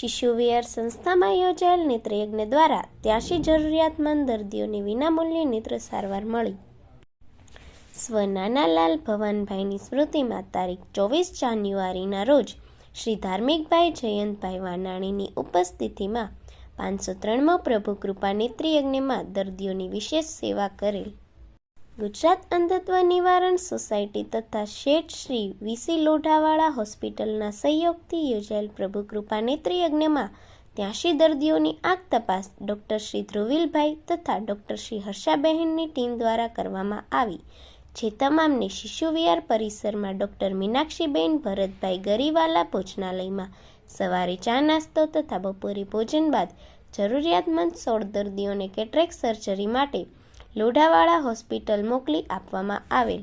શિશુવિહાર સંસ્થામાં યોજાયેલ નેત્રયજ્ઞ દ્વારા ત્યાંશી જરૂરિયાતમંદ દર્દીઓને વિનામૂલ્યે નેત્ર સારવાર મળી. સ્વ નાનાલાલ ભવાનભાઈની સ્મૃતિમાં તારીખ ચોવીસ જાન્યુઆરીના રોજ શ્રી ધાર્મિકભાઈ જયંતભાઈ વાનાણીની ઉપસ્થિતિમાં પાંચસો ત્રણમો પ્રભુ કૃપા નેત્રયજ્ઞમાં દર્દીઓની વિશેષ સેવા કરેલ. ગુજરાત અંધત્વ નિવારણ સોસાયટી તથા શેઠ શ્રી વીસી લોઢાવાળા હોસ્પિટલના સહયોગથી યોજાયેલ પ્રભુ કૃપા નેત્રયજ્ઞમાં ત્યાંશી દર્દીઓની આંખ તપાસ ડૉક્ટર શ્રી ધ્રુવિલભાઈ તથા ડૉક્ટર શ્રી હર્ષાબહેનની ટીમ દ્વારા કરવામાં આવી, જે તમામને શિશુવિહાર પરિસરમાં ડૉક્ટર મીનાક્ષીબેન ભરતભાઈ ગરીવાલા ભોજનાલયમાં સવારે ચા નાસ્તો તથા બપોરે ભોજન બાદ જરૂરિયાતમંદ સોળ દર્દીઓને કેટરેક સર્જરી માટે લોઢાવાળા હોસ્પિટલ મોકલી આપવામાં આવેલ.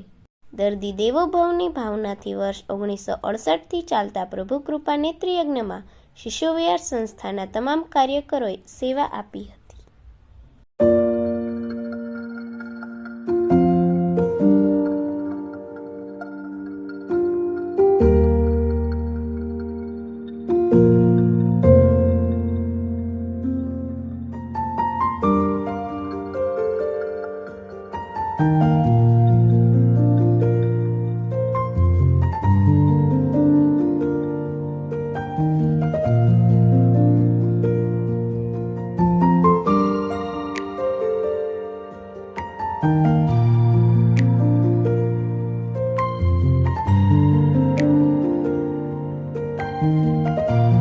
દર્દી દેવોભવની ભાવનાથી વર્ષ ઓગણીસો અડસઠથી ચાલતા પ્રભુ કૃપા નેત્રયજ્ઞમાં શિશુવિહાર સંસ્થાના તમામ કાર્યકરોએ સેવા આપી હતી. Música